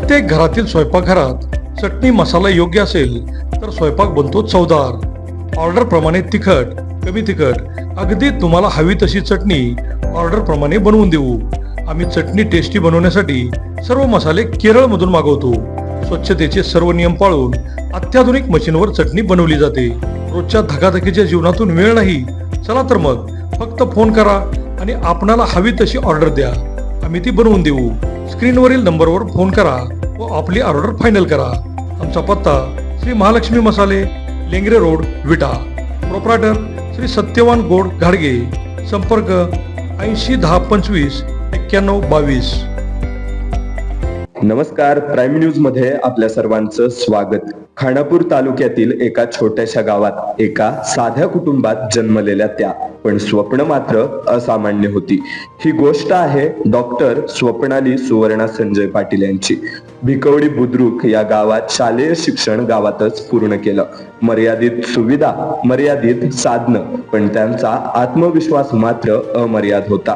प्रत्येक घरातील स्वयंपाकघरात चटणी मसाला योग्य असेल तर स्वयंपाक बनतो चवदार. ऑर्डर प्रमाणे तिखट कमी तिखट. अगदी तुम्हाला हवी तशी चटणी ऑर्डर प्रमाणे बनवून देऊ. आम्ही चटणी टेस्टी बनवण्यासाठी सर्व मसाले केरळमधून मागवतो. स्वच्छतेचे सर्व नियम पाळून अत्याधुनिक मशीनवर चटणी बनवली जाते. रोजच्या धकाधकीच्या जीवनातून वेळ नाही. चला तर मग फक्त फोन करा आणि आपणाला हवी तशी ऑर्डर द्या. आम्ही ती बनवून देऊ. स्क्रीनवरील नंबरवर फोन करा व आपली ऑर्डर फायनल करा. आमचा पत्ता श्री महालक्ष्मी मसाले लेंगरे रोड विटा. प्रोप्रायटर श्री सत्यवान गोड घाडगे. संपर्क ऐंशी दहा पंचवीस एक्क्याण्णव बावीस. नमस्कार. प्राईम न्यूजमध्ये आपल्या सर्वांचं स्वागत. खानापूर तालुक्यातील एका छोट्याशा गावात एका साध्या कुटुंबात जन्मलेल्या त्या. पण स्वप्न मात्र असामान्य होती. ही गोष्ट आहे डॉक्टर स्वप्नाली सुवर्णा संजय पाटील यांची. भिकवडी बुद्रुक या गावात शालेय शिक्षण गावातच पूर्ण केलं. मर्यादित सुविधा मर्यादित साधनं पण त्यांचा आत्मविश्वास मात्र अमर्याद होता.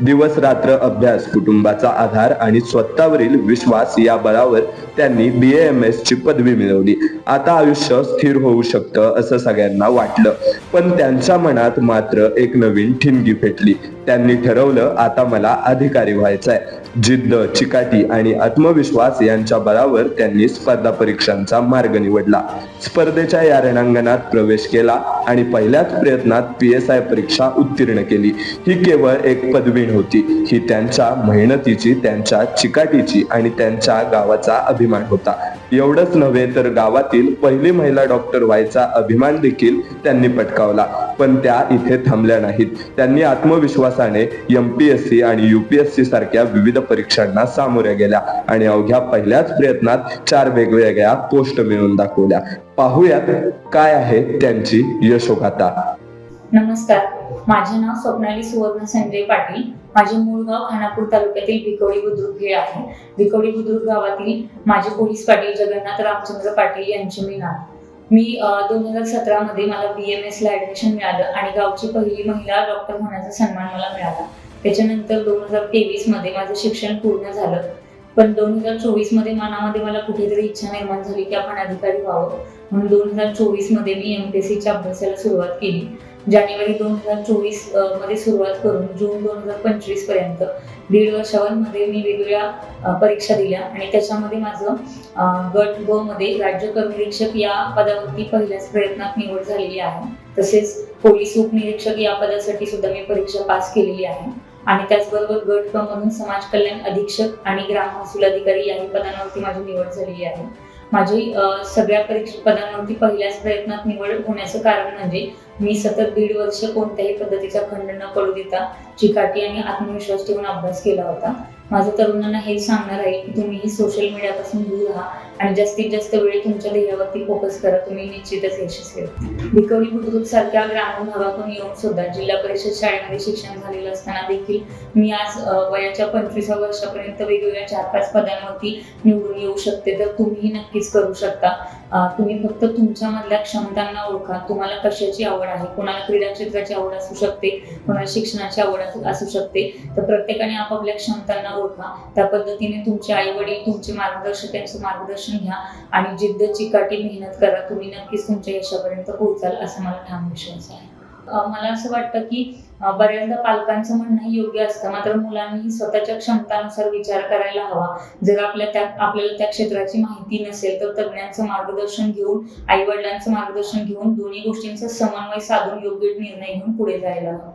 दिवस रात्र अभ्यास कुटुंबाचा आधार आणि स्वतःवरील विश्वास या बळावर त्यांनी बी एम एस ची पदवी मिळवली. आता आयुष्य स्थिर होऊ शकतं असं सगळ्यांना वाटलं. पण त्यांच्या मनात मात्र एक नवीन ठिणगी पेटली त्यांनी ठरवलं आता मला अधिकारी व्हायचंय. जिद्द चिकाटी आणि आत्मविश्वास यांच्या बळावर त्यांनी स्पर्धा परीक्षांचा मार्ग निवडला. स्पर्धेच्या या रणांगणात प्रवेश केला आणि पहिल्याच प्रयत्नात पी एस आय परीक्षा उत्तीर्ण केली. ही केवळ एक पदवी नव्हती ही त्यांच्या मेहनतीची त्यांच्या चिकाटीची आणि त्यांच्या गावाचा अभिमान होता. एवढंच नव्हे तर गावातील पहिली महिला डॉक्टर व्हायचा अभिमान देखील त्यांनी पटकावला. पण त्या इथे थांबल्या नाहीत. त्यांनी आत्मविश्वासाने एम पी एस सी आणि युपीएससी सारख्या विविध परीक्षांना सामोऱ्या गेल्या आणि अवघ्या पहिल्याच प्रयत्नात चार वेगवेगळ्या पोस्ट मिळवून दाखवल्या. पाहूयात काय आहे त्यांची यशोगाथा. नमस्कार. माझे नाव स्वप्नाली सुवर्ण संजय पाटील. माझे मूळ गाव खानापूर तालुक्यातील भिकवडी बुद्रुक हे आहे. भिकवडी बुद्रुक गावातील माझे पोलीस पाटील जगन्नाथ रामचंद्र पाटील यांचे मी नाव. मी दोन हजार सतरा मध्ये मला बी एम एस ला ऍडमिशन मिळालं आणि गावची पहिली महिला डॉक्टर होण्याचा सन्मान मला मिळाला. त्याच्यानंतर दोन हजार तेवीसमध्ये माझं शिक्षण पूर्ण झालं. पण दोन हजार चोवीसमध्ये मनामध्ये मला कुठेतरी इच्छा निर्माण झाली की आपण अधिकारी व्हावं. म्हणून दोन हजार चोवीसमध्ये मी एमपीएससीच्या अभ्यासाला सुरुवात केली. जानेवारी दोन हजार चोवीसमध्ये सुरुवात करून जून दोन हजार पंचवीसपर्यंत दीड वर्षावर मध्ये मी वेगवेगळ्या परीक्षा दिल्या आणि त्याच्यामध्ये माझं गट ब मध्ये राज्य करनिरीक्षक या पदावरती पहिल्याच प्रयत्नात निवड झालेली आहे. तसेच पोलीस उपनिरीक्षक या पदासाठी सुद्धा मी परीक्षा पास केलेली आहे. आणि त्याचबरोबर गट क म्हणून समाज कल्याण अधीक्षक आणि ग्राम महसूल अधिकारी याही पदांवरती माझी निवड झालेली आहे. माझी सगळ्या परीक्षा पदांवरती पहिल्याच प्रयत्नात निवड होण्याचं कारण म्हणजे मी सतत दीड वर्ष कोणत्याही पद्धतीचा खंड न पडू देता चिकाटी आणि आत्मविश्वास ठेवून अभ्यास केला होता. माझं तरुणांना हेच सांगणार आहे की तुम्ही सोशल मीडियापासून दूर राहा आणि जास्तीत जास्त वेळ तुमच्या ध्येयावरती फोकस करा. तुम्ही निश्चितच यशस्वी भिकवली बुद्रुक सारख्या ग्रामीण भागातून येऊन सुद्धा जिल्हा परिषद शाळेमध्ये शिक्षण झालेलं असताना देखील मी आज वयाच्या पंचवीसा वर्षापर्यंत वेगवेगळ्या चार पाच पदांवरती निवडून येऊ शकते. तर तुम्हीही नक्कीच करू शकता. तुम्ही फक्त तुमच्यामधल्या क्षमतांना ओळखा. तुम्हाला कशाची आवड आहे? कोणाला क्रीडा क्षेत्राची आवड असू शकते? कोणाला शिक्षणाची आवड असू- असू शकते? तर प्रत्येकाने आपापल्या क्षमतांना ओळखा त्या पद्धतीने तुमचे आई वडील तुमचे मार्गदर्शक यांचं मार्गदर्शन घ्या आणि जिद्द चिकाटी मेहनत करा. तुम्ही नक्कीच तुमच्या यशापर्यंत पोहोचाल असा मला ठाम विश्वास आहे. मला असं वाटतं की बऱ्याचदा पालकांचं म्हणणंही योग्य असतं. मात्र मुलांनी स्वतःच्या क्षमतानुसार विचार करायला हवा. जर आपल्या त्या आपल्याला त्या क्षेत्राची माहिती नसेल तर तज्ज्ञांचं मार्गदर्शन घेऊन आई वडिलांचं मार्गदर्शन घेऊन दोन्ही गोष्टींचा समन्वय साधून योग्य निर्णय घेऊन पुढे जायला हवं.